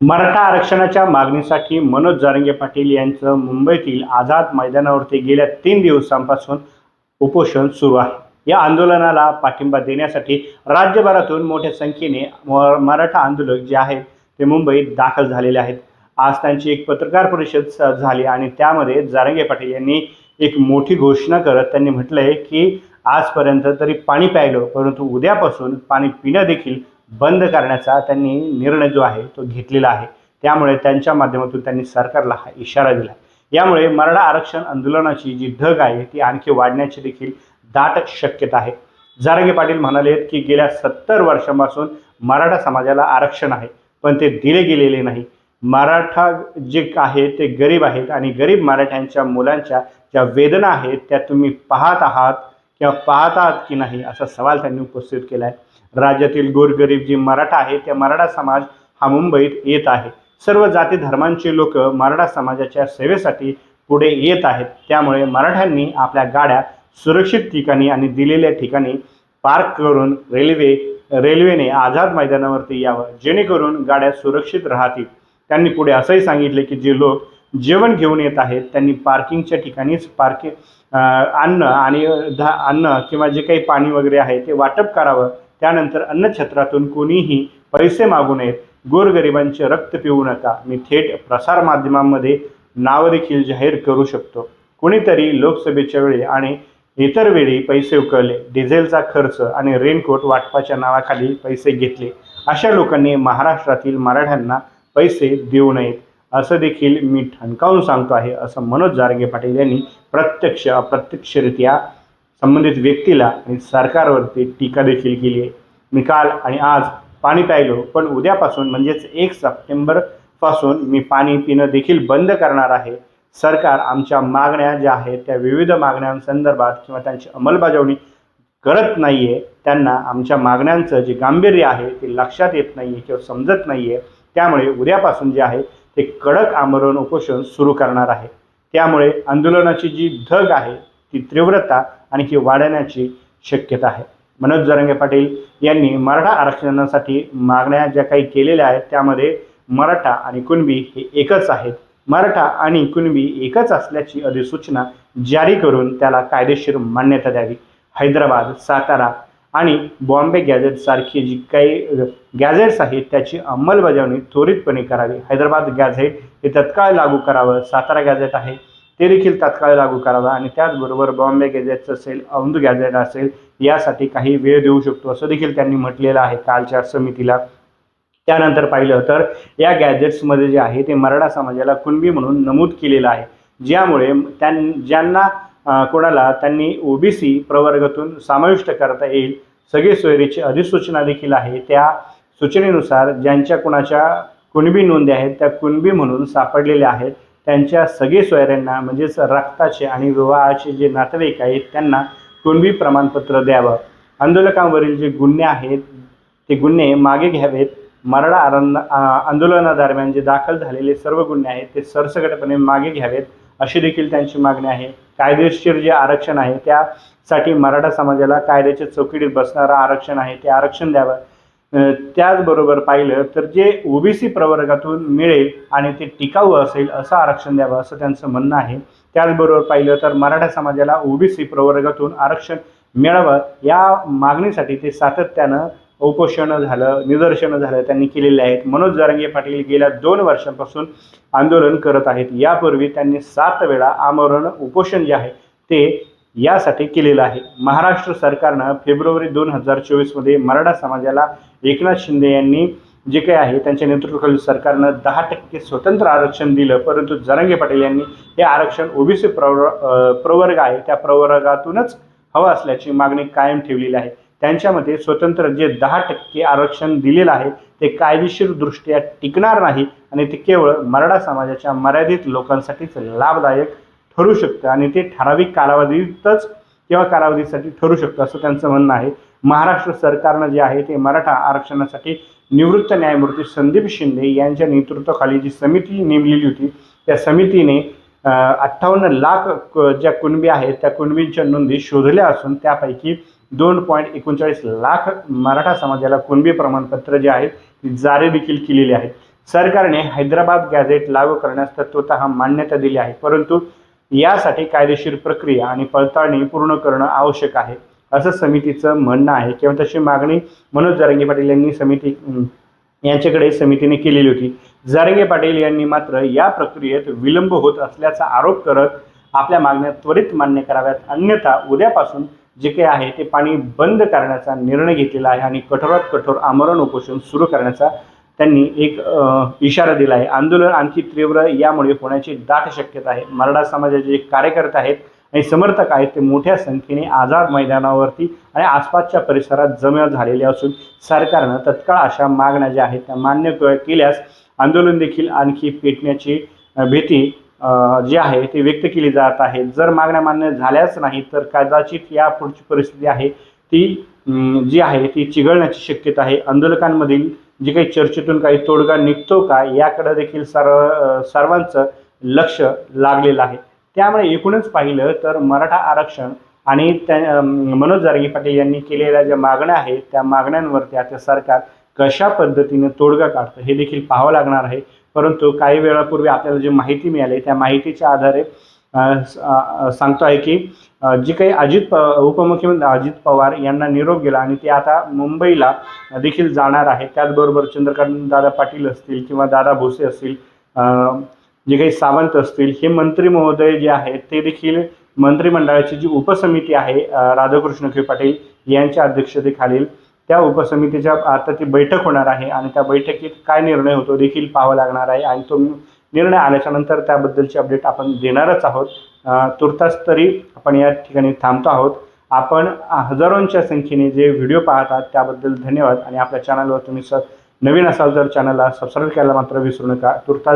मराठा आरक्षणाच्या मागणीसाठी मनोज जारंगे पाटील यांचं मुंबईतील आझाद मैदानावरती गेल्या तीन दिवसांपासून उपोषण सुरू आहे. या आंदोलनाला पाठिंबा देण्यासाठी राज्यभरातून मोठ्या संख्येने म- मराठा आंदोलक जे आहेत ते मुंबईत दाखल झालेले आहेत. आज त्यांची एक पत्रकार परिषद झाली आणि त्यामध्ये जारंगे पाटील यांनी एक मोठी घोषणा करत त्यांनी म्हटलं आहे की आजपर्यंत तरी पाणी प्यायलो परंतु उद्यापासून पाणी पिणं देखील बंद करण्याचा त्यांनी निर्णय जो आहे तो घेतलेला आहे. त्यामुळे त्यांच्या माध्यमातून त्यांनी सरकारला हा इशारा दिला यामुळे मराठा आरक्षण आंदोलनाची जी धग आहे ती आणखी वाढण्याची देखील दाट शक्यता आहे. जारंगे पाटील म्हणाले आहेत की गेल्या सत्तर वर्षांपासून मराठा समाजाला आरक्षण आहे पण ते दिले गेलेले नाही. मराठा जे आहे ते गरीब आहेत आणि गरीब मराठ्यांच्या मुलांच्या ज्या वेदना आहेत त्या तुम्ही पाहत आहात किंवा पाहत आहात की नाही असा सवाल त्यांनी उपस्थित केला आहे. राज्यातील गोरगरीब जी मराठा आहे त्या मराठा समाज हा मुंबईत येत आहे. सर्व जाती धर्मांचे लोक मराठा समाजाच्या सेवेसाठी पुढे येत आहेत. त्यामुळे मराठ्यांनी आपल्या गाड्या सुरक्षित ठिकाणी आणि दिलेल्या ठिकाणी पार्क करून रेल्वे रेल्वेने आझाद मैदानावरती यावं जेणेकरून गाड्या सुरक्षित राहतील. त्यांनी पुढे असंही सांगितले की जे लोक जेवण घेऊन येत आहेत त्यांनी पार्किंगच्या ठिकाणीच पार्किंग अन्न आणि धा अन्न किंवा जे काही पाणी वगैरे आहे ते वाटप करावं. त्यानंतर अन्नछत्रातून कोणीही पैसे मागू नयेत. गोरगरिबांचे रक्त पिऊ नका. मी थेट प्रसारमाध्यमांमध्ये नाव देखील जाहीर करू शकतो. कोणीतरी लोकसभेच्या वेळी आणि इतर वेळी पैसे उकळले. डिझेलचा खर्च आणि रेनकोट वाटपाच्या नावाखाली पैसे घेतले. अशा लोकांनी महाराष्ट्रातील मराठ्यांना पैसे देऊ नयेत. असं देखील मी ठणकावून सांगतो आहे असं मनोज जारगे पाटील यांनी प्रत्यक्ष अप्रत्यक्षरित्या संबंधित व्यक्तीला आणि सरकारवरती टीका देखील केली आहे. मी काल आणि आज पाणी प्यायलो पण उद्यापासून म्हणजेच एक सप्टेंबरपासून मी पाणी पिणं देखील बंद करणार आहे. सरकार आमच्या मागण्या ज्या आहेत त्या विविध मागण्यांसंदर्भात किंवा त्यांची अंमलबजावणी करत नाही आहे त्यांना आमच्या मागण्यांचं जे गांभीर्य आहे ते लक्षात येत नाही आहे किंवा समजत नाही आहे त्यामुळे उद्यापासून जे आहे ते कडक आमरण उपोषण सुरू करणार आहे. त्यामुळे आंदोलनाची जी धग आहे ती तीव्रता आणखी वाढण्याची शक्यता आहे. मनोज जरंगे पाटील यांनी मराठा आरक्षणासाठी मागण्या ज्या काही केलेल्या आहेत त्यामध्ये मराठा आणि कुणबी हे एकच आहेत. मराठा आणि कुणबी एकच असल्याची अधिसूचना जारी करून त्याला कायदेशीर मान्यता द्यावी. हैदराबाद सातारा आणि बॉम्बे गॅझेटसारखी जी काही गॅझेट्स आहेत त्याची अंमलबजावणी त्वरितपणे करावी. हैदराबाद गॅझेट हे तत्काळ लागू करावं. सातारा गॅझेट आहे. ते देखील तात्काळ लागू करावा आणि त्याचबरोबर बॉम्बे गॅजेट्स असेल औंध गॅझेट असेल यासाठी काही वेळ देऊ शकतो असं देखील त्यांनी म्हटलेलं आहे कालच्या समितीला. त्यानंतर पाहिलं तर या गॅजेट्समध्ये जे आहे ते मराठा समाजाला कुणबी म्हणून नमूद केलेलं आहे. ज्यामुळे त्यां ज्यांना कोणाला त्यांनी ओबीसी प्रवर्गातून समाविष्ट करता येईल सगळे सोयरीची अधिसूचना देखील आहे. त्या सूचनेनुसार ज्यांच्या कोणाच्या कुणबी नोंदी आहेत त्या कुणबी म्हणून सापडलेल्या आहेत. त्यांच्या सगळे सोयऱ्यांना म्हणजेच रक्ताचे आणि विवाहाचे जे नातेवाईक आहेत त्यांना कुणबी प्रमाणपत्र द्यावं. आंदोलकांवरील जे गुन्हे आहेत ते गुन्हे मागे घ्यावेत. मराठा आरंद आंदोलनादरम्यान जे दाखल झालेले सर्व गुन्हे आहेत ते सरसकटपणे मागे घ्यावेत अशी देखील त्यांची मागणी आहे. कायदेशीर जे आरक्षण आहे त्यासाठी मराठा समाजाला कायद्याच्या चौकटीत बसणारं आरक्षण आहे ते आरक्षण द्यावं. त्याचबरोबर पाहिलं तर जे ओबीसी प्रवर्गातून मिळेल आणि ते टिकाऊ असेल असं आरक्षण द्यावं असं त्यांचं म्हणणं आहे. त्याचबरोबर पाहिलं तर मराठा समाजाला ओबीसी प्रवर्गातून आरक्षण मिळावं या मागणीसाठी ते सातत्यानं उपोषणं झालं निदर्शनं झालं त्यांनी केलेले आहेत. मनोज जरंगे पाटील गेल्या दोन वर्षांपासून आंदोलन करत आहेत. यापूर्वी त्यांनी सात वेळा आमरण उपोषण जे आहे ते यासाठी केलेलं आहे. महाराष्ट्र सरकारनं फेब्रुवारी दोन हजार चोवीसमध्ये मराठा समाजाला एकनाथ शिंदे यांनी जे काही आहे त्यांच्या नेतृत्वाखालील सरकारनं दहा टक्के स्वतंत्र आरक्षण दिलं. परंतु जरांगे पाटील यांनी हे आरक्षण ओबीसी प्रवर प्रवर्ग आहे त्या प्रवर्गातूनच हवं असल्याची मागणी कायम ठेवलेली आहे. त्यांच्यामध्ये स्वतंत्र जे दहा टक्के आरक्षण दिलेलं आहे ते कायदेशीरदृष्ट्या टिकणार नाही आणि ते केवळ मराठा समाजाच्या मर्यादित लोकांसाठीच लाभदायक ठरू शकतं. आणि ते ठराविक कालावधीतच किंवा कालावधीसाठी ठरू शकतं असं त्यांचं म्हणणं आहे. महाराष्ट्र सरकारनं जे आहे ते मराठा आरक्षणासाठी निवृत्त न्यायमूर्ती संदीप शिंदे यांच्या नेतृत्वाखाली जी समिती नेमलेली होती त्या समितीने अठ्ठावन्न लाख ज्या कुणबी आहेत त्या कुणबींच्या नोंदी शोधल्या असून त्यापैकी दोन पॉईंट एकोणचाळीस लाख मराठा समाजाला कुणबी प्रमाणपत्र जे आहेत ती जारी देखील केलेली आहेत. सरकारने हैदराबाद गॅझेट लागू करण्यास तत्वतः मान्यता दिली आहे. परंतु यासाठी कायदेशीर प्रक्रिया आणि पडताळणी पूर्ण करणं आवश्यक आहे. असं समितीचं म्हणणं आहे. किंवा तशी मागणी मनोज जारंगे पाटील यांनी समिती यांच्याकडे समितीने केलेली होती. जारंगे पाटील यांनी मात्र या प्रक्रियेत विलंब होत असल्याचा आरोप करत आपल्या मागण्या त्वरित मान्य कराव्यात. अन्यथा उद्यापासून जे काही आहे ते पाणी बंद करण्याचा निर्णय घेतलेला आहे आणि कठोरात कठोर आमरण उपोषण सुरू करण्याचा त्यांनी एक इशारा दिला आहे. आंदोलन आणखी तीव्र यामुळे होण्याची दाट शक्यता आहे. मराठा समाजाचे जे कार्यकर्ते आहेत आणि समर्थक आहेत ते मोठ्या संख्येने आझाद मैदानावरती आणि आसपासच्या परिसरात जमा झालेले असून सरकारनं तत्काळ अशा मागण्या ज्या आहेत त्या मान्य केल्यास आंदोलन देखील आणखी पेटण्याची भीती जी आहे ती व्यक्त केली जात आहे. जर मागण्या मान्य झाल्याच नाही तर कदाचित या पुढची परिस्थिती आहे ती जी आहे ती चिघळण्याची शक्यता आहे. आंदोलकांमधील जी काही चर्चेतून काही तोडगा निघतो का याकडे देखील सर्व सर्वांचं लक्ष लागलेलं आहे. त्यामुळे एकूणच पाहिलं तर मराठा आरक्षण आणि त्या मनोज जारगी पाटील यांनी केलेल्या ज्या मागण्या आहेत त्या मागण्यांवरती आता सरकार कशा पद्धतीने तोडगा काढतं हे देखील पाहावं लागणार आहे. परंतु काही वेळापूर्वी आपल्याला जी माहिती मिळाली त्या माहितीच्या आधारे स- सांगतो आहे की जी काही अजित प उपमुख्यमंत्री अजित पवार यांना निरोप गेला आणि ते आता मुंबईला देखील जाणार आहे त्याचबरोबर चंद्रकांत दादा पाटील असतील किंवा दादा भोसे असतील जे काही सावंत असतील हे मंत्री महोदय जे आहेत ते देखील मंत्रिमंडळाची जी उपसमिती आहे राधाकृष्ण खे पाटील यांच्या अध्यक्षतेखालील त्या उपसमितीच्या आता ती बैठक होणार आहे आणि त्या बैठकीत काय निर्णय होतो देखील पाहावा लागणार आहे आणि तो निर्णय आल्याच्यानंतर त्याबद्दलची अपडेट आपण देणारच आहोत. तुर्तास तरी आपण या ठिकाणी थांबतो आहोत. आपण हजारोंच्या संख्येने जे व्हिडिओ पाहतात त्याबद्दल धन्यवाद. आणि आपल्या चॅनलवर तुम्ही स नवीन असाल तर चॅनलला सबस्क्राईब करायला मात्र विसरू नका. तुर्तास